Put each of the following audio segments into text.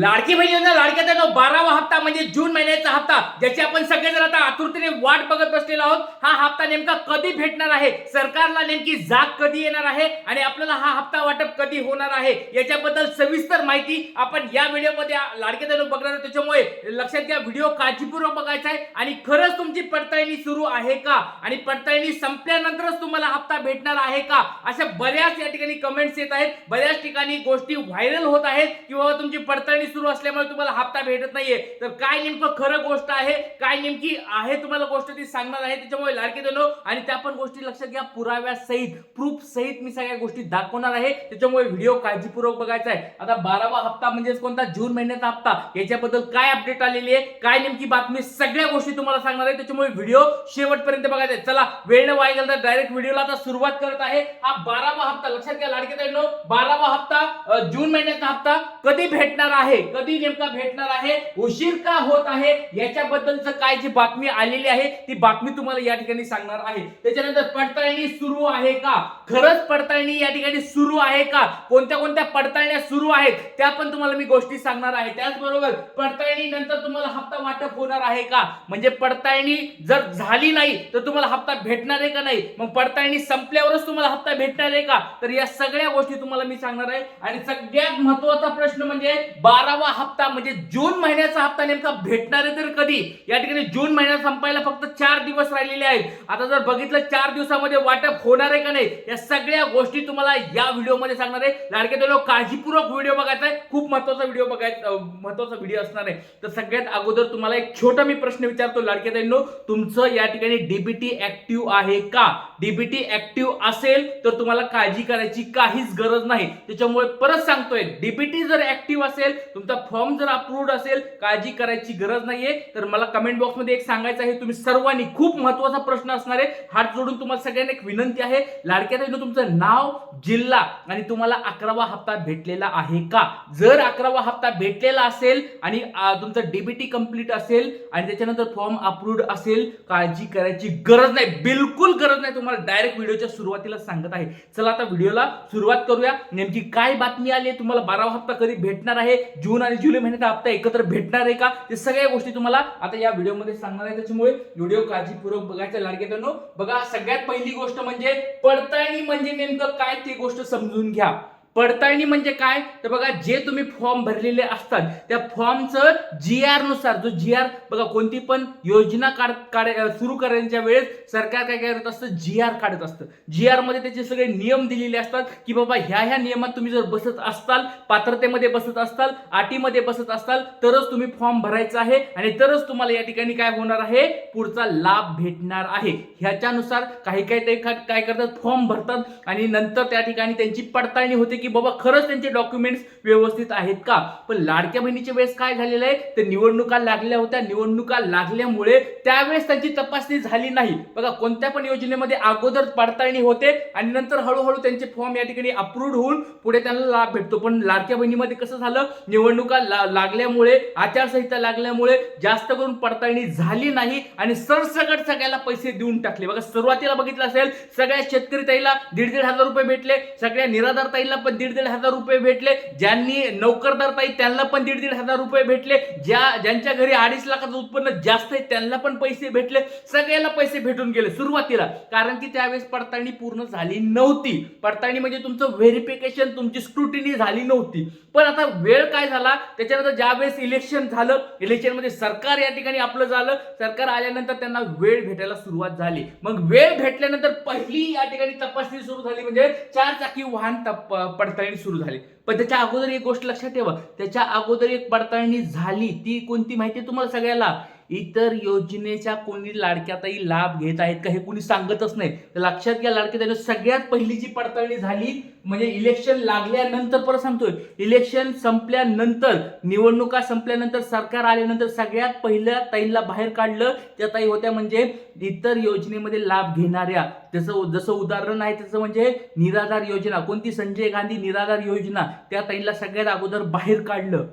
लाडकी बहिणींना लाडक्या त्यानं बारावा हप्ता म्हणजे जून महिन्याचा हप्ता ज्याची आपण सगळेजण आता आतुरतेने वाट बघत बसलेलो आहोत. हा हप्ता नेमका कधी भेटणार आहे? सरकारला नेमकी जाग कधी येणार आहे? आणि आपल्याला हा हप्ता वाटप कधी होणार आहे? याच्याबद्दल सविस्तर माहिती आपण या व्हिडिओमध्ये लाडक्या त्यानं बघणार आहोत. त्याच्यामुळे लक्षात घ्या व्हिडिओ काळजीपूर्वक बघायचा आहे. आणि खरंच तुमची पडताळणी सुरू आहे का? आणि पडताळणी संपल्यानंतरच तुम्हाला हप्ता भेटणार आहे का? अशा बऱ्याच या ठिकाणी कमेंट्स येत आहेत. बऱ्याच ठिकाणी गोष्टी व्हायरल होत आहेत किंवा तुमची पडताळणी सुरू असल्यामुळे तुम्हाला हप्ता भेटत नाहीये. तर काय नेमकं खरं गोष्ट आहे काय नेमकी आहे तुम्हाला गोष्ट ती सांगणार आहे त्याच्यामुळे लाडके देणो आणि त्या पण गोष्टी लक्षात घ्या पुराव्या सहित प्रूफ सहित मी सगळ्या गोष्टी दाखवणार आहे. त्याच्यामुळे व्हिडिओ काळजीपूर्वक बघायचा आहे. आता बारावा हप्ता म्हणजेच कोणता? जून महिन्याचा हप्ता. याच्याबद्दल काय अपडेट आलेली आहे? काय नेमकी बातमी? सगळ्या गोष्टी तुम्हाला सांगणार आहे. त्याच्यामुळे व्हिडिओ शेवटपर्यंत बघायचा आहे. चला वेळ न वाया गेला तर डायरेक्ट व्हिडिओला आता सुरुवात करत आहे. हा बारावा हप्ता लक्षात घ्या लाडके देणो बारावा हप्ता जून महिन्याचा हप्ता कधी भेटणार आहे? कधी नेमका भेटणार आहे उशीर का होत आहे याच्याबद्दलच काय जी बातमी आलेली आहे ती बातमी तुम्हाला या ठिकाणी सांगणार आहे. त्याच्यानंतर पडताळणी सुरू आहे का? खरंच पडताळणी या ठिकाणी सुरू आहे का? कोणत्या कोणत्या पडताळण्या सुरू आहेत त्या पण तुम्हाला मी गोष्टी सांगणार आहे. त्याचबरोबर पडताळणी नंतर तुम्हाला हप्ता वाटप होणार आहे का? म्हणजे पडताळणी जर झाली नाही तर तुम्हाला हप्ता भेटणार आहे का नाही? मग पडताळणी संपल्यावरच तुम्हाला हप्ता भेटणार आहे का? तर या सगळ्या गोष्टी तुम्हाला मी सांगणार आहे. आणि सगळ्यात महत्त्वाचा प्रश्न म्हणजे बारावा हप्ता म्हणजे जून महिन्याचा हप्ता नेमका भेटणार आहे तर कधी? या ठिकाणी जून महिना संपायला फक्त चार दिवस राहिलेले आहेत. आता जर बघितलं चार दिवसामध्ये वाटप होणार आहे का नाही या सगळ्या गोष्टी तुम्हाला या व्हिडिओमध्ये सांगणार आहे. लाडके दोन काळजीपूर्वक व्हिडिओ बघायचा आहे. खूप महत्त्वाचा व्हिडिओ बघायचा महत्त्वाचा व्हिडिओ असणार आहे. तर सगळ्यात अगोदर तुम्हाला एक छोटा मी प्रश्न विचारतो लाडके दैनो तुमचं या ठिकाणी डीबीटी ऍक्टिव्ह आहे का? डीबीटी ऍक्टिव्ह असेल तर तुम्हाला काळजी करायची काहीच गरज नाही. त्याच्यामुळे परत सांगतोय डीबीटी जर ऍक्टिव्ह असेल तुमचा फॉर्म जर अप्रूव्ड असेल काळजी करायची गरज नाहीये. तर मला कमेंट बॉक्समध्ये एक सांगायचं आहे तुम्ही सर्वांनी खूप महत्त्वाचा प्रश्न असणार आहे. हात जोडून तुम्हाला सगळ्यांना एक विनंती आहे. लाडक्या ताईनं तुमचं नाव जिल्हा आणि तुम्हाला अकरावा हप्ता भेटलेला आहे का? जर अकरावा हप्ता भेटलेला असेल आणि तुमचं डीबीटी कंप्लीट असेल आणि त्याच्यानंतर फॉर्म अप्रूव्ड असेल काळजी करायची गरज नाही. बिलकुल गरज नाही. तुम्हाला डायरेक्ट व्हिडिओच्या सुरुवातीला सांगत आहे. चला आता व्हिडिओला सुरुवात करूया. नेमकी काय बातमी आली तुम्हाला बारावा हप्ता कधी भेटणार आहे? जून आणि जुलै महिन्याचा हप्ता एकत्र भेटणार आहे का? ते सगळ्या गोष्टी तुम्हाला आता या व्हिडिओमध्ये सांगणार आहे. त्याच्यामुळे व्हिडिओ काळजीपूर्वक बघायचा लाडकेतनो बघा सगळ्यात पहिली गोष्ट म्हणजे पडताळणी म्हणजे नेमकं काय? ती गोष्ट समजून घ्या. पडताळणी म्हणजे काय? तर बघा जे तुम्ही फॉर्म भरलेले असतात त्या फॉर्मचं जी आरनुसार जो जी आर बघा कोणती पण योजना काढ काढ सुरू करण्याच्या वेळेस सरकार काय करत असतं? जी आर काढत असतं. जी आरमध्ये त्याचे सगळे नियम दिलेले असतात की बाबा ह्या ह्या नियमात तुम्ही जर बसत असताल पात्रतेमध्ये बसत असताल आटीमध्ये बसत असताल तरच तुम्ही फॉर्म भरायचा आहे आणि तरच तुम्हाला या ठिकाणी काय होणार आहे? पुढचा लाभ भेटणार आहे. ह्याच्यानुसार काही काही ते काय करतात? फॉर्म भरतात आणि नंतर त्या ठिकाणी त्यांची पडताळणी होते की बाबा खरंच त्यांचे डॉक्युमेंट्स व्यवस्थित आहेत का? पण लाडक्या बहिणीच्या वेळेस काय झालेलं आहे? तर निवडणुका लागल्या होत्या. निवडणुका लागल्यामुळे त्यावेळेस त्यांची तपासणी झाली नाही. बघा कोणत्या पण योजनेमध्ये अगोदर पडताळणी होते आणि नंतर हळूहळू त्यांचे फॉर्म या ठिकाणी अप्रूव्ह होऊन पुढे त्यांना लाभ भेटतो. पण लाडक्या बहिणीमध्ये कसं झालं? निवडणुका लागल्यामुळे आचारसंहिता लागल्यामुळे जास्त करून पडताळणी झाली नाही आणि सरसकट सगळ्याला पैसे देऊन टाकले. बघा सुरुवातीला बघितलं असेल सगळ्या शेतकरी ताईला दीड दीड हजार रुपये भेटले सगळ्या निराधार ताईला पण दीड दीड हजार रुपये भेटले. ज्यांनी नोकरदार ताई त्यांना पण दीड दीड हजार रुपये भेटले. ज्या ज्यांच्या घरी अडीच लाखाचं उत्पन्न जास्त आहे त्यांना पण पैसे भेटले. सगळ्याला पैसे भेटून गेले सुरुवातीला. कारण की त्यावेळेस पडताळणी पूर्ण झाली नव्हती. पडताळणी म्हणजे तुमचं व्हेरिफिकेशन तुमची स्क्रुटिनी झाली नव्हती. पण आता वेळ काय झाला? त्याच्यानंतर ज्यावेळेस इलेक्शन झालं इलेक्शनमध्ये सरकार या ठिकाणी आपलं झालं. सरकार आल्यानंतर त्यांना वेळ भेटायला सुरुवात झाली. मग वेळ भेटल्यानंतर पहिली या ठिकाणी तपासणी सुरू झाली म्हणजे चार चाकी वाहन तप पडताळणी सुरू झाली. पण त्याच्या अगोदर एक गोष्ट लक्षात ठेवा. त्याच्या अगोदर एक पडताळणी झाली ती कोणती माहिती तुम्हाला सगळ्याला? इतर योजनेच्या कोणी लाडक्यातही लाभ घेत आहेत का हे कोणी सांगतच नाही. तर लक्षात घ्या लाडक्या सगळ्यात पहिली जी पडताळणी झाली म्हणजे इलेक्शन लागल्यानंतर परत सांगतोय इलेक्शन संपल्यानंतर निवडणुका संपल्यानंतर सरकार आल्यानंतर सगळ्यात पहिल्या ताईला बाहेर काढलं. त्या ताई होत्या म्हणजे इतर योजनेमध्ये लाभ घेणाऱ्या. त्याचं जसं उदाहरण आहे त्याचं म्हणजे निराधार योजना. कोणती? संजय गांधी निराधार योजना. त्या ताईला सगळ्यात अगोदर बाहेर काढलं.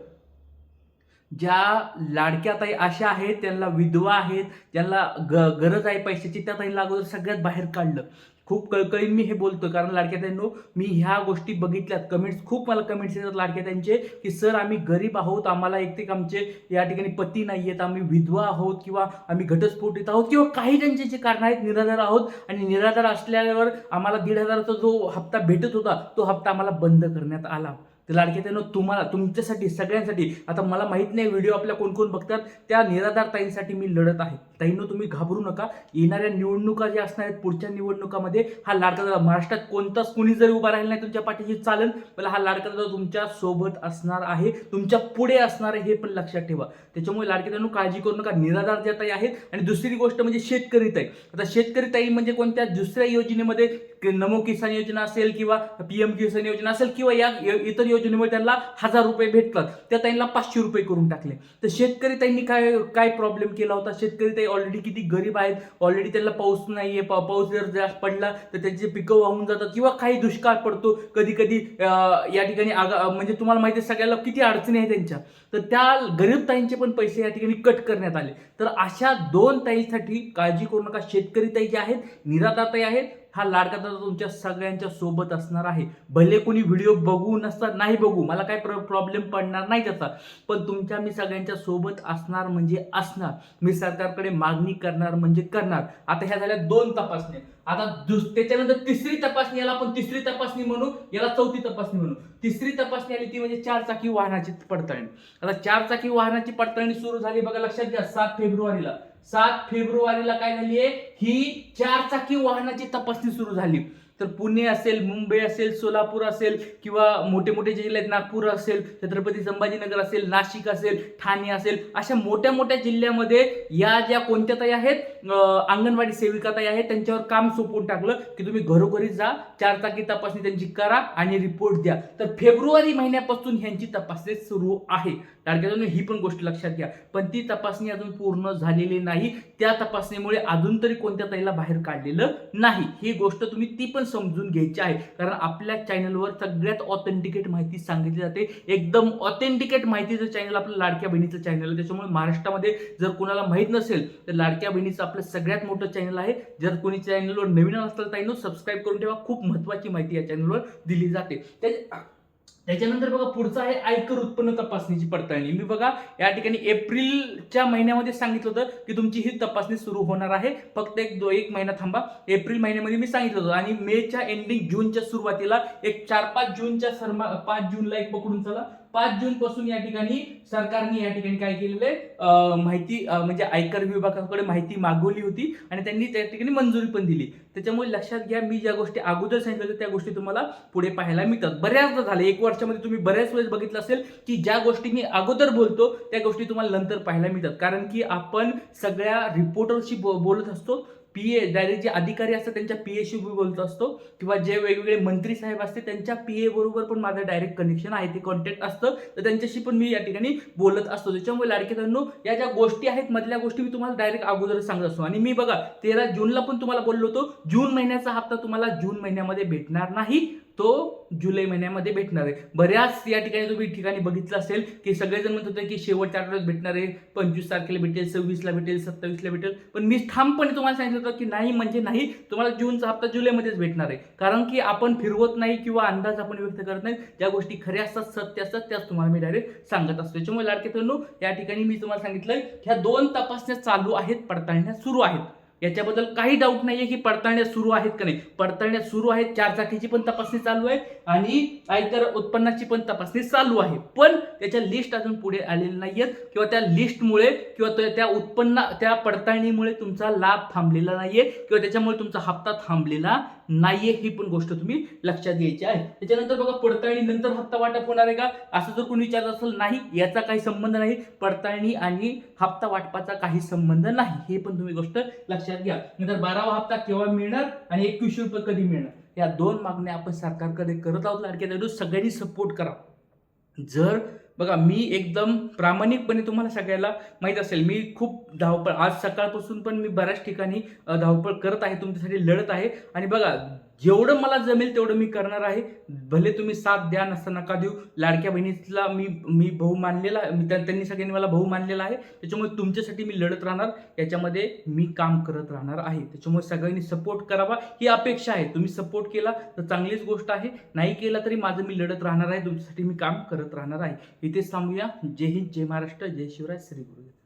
ज्या लाडक्या ताई अशा आहेत त्यांना विधवा आहेत ज्यांना ग गरज आहे पैशाची त्या ताईला अगोदर सगळ्यात बाहेर काढलं. खूप कळकळीन मी हे बोलतो कारण लाडक्या ताईंनो मी ह्या गोष्टी बघितल्यात. कमेंट्स खूप मला कमेंट्स येतात लाडक्या त्यांचे की सर आम्ही गरीब आहोत आम्हाला एक ते आमचे या ठिकाणी पती नाही आहेत आम्ही विधवा आहोत किंवा आम्ही घटस्फोटीत आहोत किंवा काही त्यांचे जे कारण आहेत निराधार आहोत आणि निराधार असल्यावर आम्हाला दीड हजाराचा जो हप्ता भेटत होता तो हप्ता आम्हाला बंद करण्यात आला. तर लाडके त्यानं तुम्हाला तुमच्यासाठी सगळ्यांसाठी आता मला माहीत नाही व्हिडिओ आपल्या कोण कोण बघतात त्या निराधार ताईंसाठी मी लढत आहे. ताईंनो तुम्ही घाबरू नका. येणाऱ्या निवडणुका ज्या असणार आहेत पुढच्या निवडणुकामध्ये हा लाडका दादा महाराष्ट्रात कोणताच कुणी जरी उभा राहिला नाही तुमच्या पाठीशी चालेल पण हा लाडका दादा तुमच्यासोबत असणार आहे तुमच्यापुढे असणार आहे हे पण लक्षात ठेवा. त्याच्यामुळे लाडके दादा काळजी करू नका निराधार ज्या ताई आहेत आणि दुसरी गोष्ट म्हणजे शेतकरी ताई. आता शेतकरी ताई म्हणजे कोणत्या दुसऱ्या योजनेमध्ये नमो किसान योजना असेल किंवा पीएम किसान योजना असेल किंवा या इतर योजनेमुळे त्यांना हजार रुपये भेटतात. त्या ताईंना पाचशे रुपये करून टाकले. तर शेतकरी ताईंनी काय काय प्रॉब्लेम केला होता? शेतकरी ताई ऑलरेडी किती गरीब आहेत ऑलरेडी त्यांना पाऊस नाहीये पा- पाऊस जर जास्त पडला तर त्यांचे पिकं वाहून जातात किंवा काही दुष्काळ पडतो कधी कधी या ठिकाणी आगा म्हणजे तुम्हाला माहिती आहे सगळ्याला किती अडचणी आहेत त्यांच्या. तर त्या गरीब ताईंचे पण पैसे या ठिकाणी कट करण्यात आले. तर अशा दोन ताईंसाठी काळजी करू नका. शेतकरी ताई जे आहेत निराधार ताई आहेत हा लाडका दादा तुमच्या सगळ्यांच्या सोबत असणार आहे. भले कोणी व्हिडिओ बघू नसतात नाही बघू मला काय प्रॉब्लेम पडणार नाही त्याचा. पण तुमच्या मी सगळ्यांच्या सोबत असणार म्हणजे असणार. मी सरकारकडे मागणी करणार म्हणजे करणार. आता ह्या झाल्या दोन तपासण्या. आता दुस त्याच्यानंतर तिसरी तपासणी याला आपण तिसरी तपासणी म्हणू याला चौथी तपासणी म्हणू. तिसरी तपासणी आली ती म्हणजे चार चाकी वाहनाची पडताळणी. आता चार चाकी वाहनाची पडताळणी सुरू झाली बघा लक्षात घ्या सात फेब्रुवारीला. सात फेब्रुवारीला काय झाली आहे ही चार चाकी वाहनाची तपासणी सुरू झाली. तर पुणे असेल मुंबई असेल सोलापूर असेल किंवा मोठे मोठे जे जिल्हे आहेत नागपूर असेल छत्रपती संभाजीनगर असेल नाशिक असेल ठाणे असेल अशा मोठ्या मोठ्या जिल्ह्यामध्ये या ज्या कोणत्या ताई आहेत अंगणवाडी सेविका ताई आहेत त्यांच्यावर काम सोपवून टाकलं की तुम्ही घरोघरी जा चार चाकी तपासणी त्यांची करा आणि रिपोर्ट द्या. तर फेब्रुवारी महिन्यापासून ह्यांची तपासणी सुरू आहे. टार्गेट ही पण गोष्ट लक्षात घ्या. पण ती तपासणी अजून पूर्ण झालेली नाही. त्या तपासणीमुळे अजून तरी कोणत्या ताईला बाहेर काढलेलं नाही. ही गोष्ट तुम्ही ती पण समजून घ्यायची आहे. कारण आपल्या चॅनलवर सगळ्यात ऑथेंटिकेट माहिती सांगितली जाते. एकदम ऑथेंटिकेट माहितीचं चॅनल आपलं लाडक्या बहिणीचं चॅनल आहे. त्याच्यामुळे महाराष्ट्रामध्ये जर कोणाला माहीत नसेल तर लाडक्या बहिणीचं आपलं सगळ्यात मोठं चॅनल आहे. जर कोणी चॅनलवर नवीन असलं तर सबस्क्राईब करून ठेवा. खूप महत्त्वाची माहिती या चॅनलवर दिली जाते. त्या- त्याच्यानंतर बघा पुढचं आहे आयकर उत्पन्न तपासणीची पडताळणी. मी बघा या ठिकाणी एप्रिलच्या महिन्यामध्ये सांगितलं होतं की तुमची ही तपासणी सुरू होणार आहे. फक्त एक दो एक महिना थांबा. एप्रिल महिन्यामध्ये मी सांगितलं होतं. आणि मेच्या एंडिंग जूनच्या सुरुवातीला एक चार पाच जूनच्या सरमा पाच जूनला एक पकडून चला. पाच जून पासून या ठिकाणी सरकारने या ठिकाणी काय केलेलं आहे? माहिती म्हणजे आयकर विभागाकडे माहिती मागवली होती आणि त्यांनी त्या ठिकाणी मंजुरी पण दिली. त्याच्यामुळे लक्षात घ्या मी ज्या गोष्टी अगोदर सांगितलं त्या गोष्टी तुम्हाला पुढे पाहायला मिळतात. बऱ्याचदा झालं. एक वर्षामध्ये तुम्ही बऱ्याच वेळेस बघितलं असेल की ज्या गोष्टी मी अगोदर बोलतो त्या गोष्टी तुम्हाला नंतर पाहायला मिळतात. कारण की आपण सगळ्या रिपोर्टरशी बोलत असतो. पी ए डायरेक्ट जे अधिकारी असतात त्यांच्या पी एशी बोलत असतो. किंवा जे वेगवेगळे मंत्री साहेब असते त्यांच्या पी ए बरोबर पण माझं डायरेक्ट कनेक्शन आहे ते कॉन्टॅक्ट असतं. तर त्यांच्याशी पण मी या ठिकाणी बोलत असतो. त्याच्यामुळे लाडके तरुणो या ज्या गोष्टी आहेत मधल्या गोष्टी मी तुम्हाला डायरेक्ट अगोदर सांगत असतो. आणि मी बघा तेरा जूनला पण तुम्हाला बोललो होतो. जून महिन्याचा हप्ता तुम्हाला जून महिन्यामध्ये भेटणार नाही. तो जुलै महिन्यामध्ये भेटणार आहे. बऱ्याच या ठिकाणी तुम्ही ठिकाणी बघितलं असेल की सगळेजण म्हणत होते की शेवटच्या आठवड्यात भेटणार आहे पंचवीस तारखेला भेटेल सव्वीसला भेटेल सत्तावीसला भेटेल. पण मी ठामपणे तुम्हाला सांगितलं होतं की नाही म्हणजे नाही तुम्हाला जूनचा हप्ता जुलैमध्येच भेटणार आहे. कारण की आपण फिरवत नाही किंवा अंदाज आपण व्यक्त करत नाही. ज्या गोष्टी खऱ्या असतात सत्य असतात त्याच तुम्हाला मी डायरेक्ट सांगत असतो. त्याच्यामुळे लाडके या ठिकाणी मी तुम्हाला सांगितलं ह्या दोन तपासण्या चालू आहेत पडताळण्या सुरू आहेत. याच्याबद्दल काही डाऊट नाहीये की पडताळण्या सुरू आहेत का नाही. पडताळण्या सुरू आहेत चार चाकीची पण तपासणी चालू आहे आणि आयकर उत्पन्नाची पण तपासणी चालू आहे. पण त्याच्या लिस्ट अजून पुढे आलेले नाहीयेत किंवा त्या लिस्टमुळे किंवा त्या- त्या उत्पन्न त्या पडताळणीमुळे तुमचा लाभ थांबलेला नाहीये किंवा त्याच्यामुळे तुमचा हप्ता थांबलेला नाहीये ही पण गोष्ट तुम्ही लक्षात घ्यायची आहे. त्याच्यानंतर बघा पडताळणी नंतर हप्ता वाटप होणार आहे का? असं जर कोणी विचारत असेल नाही याचा काही संबंध नाही. पडताळणी आणि हप्ता वाटपाचा काही संबंध नाही. हे पण तुम्ही गोष्ट लक्षात घ्या. नंतर बारावा हप्ता केव्हा मिळणार आणि एकवीसशे रुपये कधी मिळणार? या दोन मागण्या आपण सरकारकडे करत आहोत लाडक्या बहिणी. सगळ्यांनी सपोर्ट करा. जर बघा मी एकदम प्रामाणिकपणे तुम्हाला सगळ्याला माहीत असेल मी खूप धावपळ आज सकाळपासून पण मी बऱ्याच ठिकाणी धावपळ करत आहे तुमच्यासाठी लढत आहे. आणि बघा जेवढं मला जमेल तेवढं मी करणार आहे. भले तुम्ही साथ द्या नसता नका देऊ. लाडक्या बहिणीला मी मी भाऊ मानलेला मी त्यांनी सगळ्यांनी मला भाऊ मानलेला आहे. त्याच्यामुळे तुमच्यासाठी मी लढत राहणार. याच्यामध्ये मी काम करत राहणार आहे. त्याच्यामुळे सगळ्यांनी सपोर्ट करावा. ही अपेक्षा आहे. तुम्ही सपोर्ट केला तर चांगलीच गोष्ट आहे. नाही केला तरी माझं मी लढत राहणार आहे. तुमच्यासाठी मी काम करत राहणार आहे. इथेच थांबूया. जय हिंद जय महाराष्ट्र जय शिवराय श्री गुरु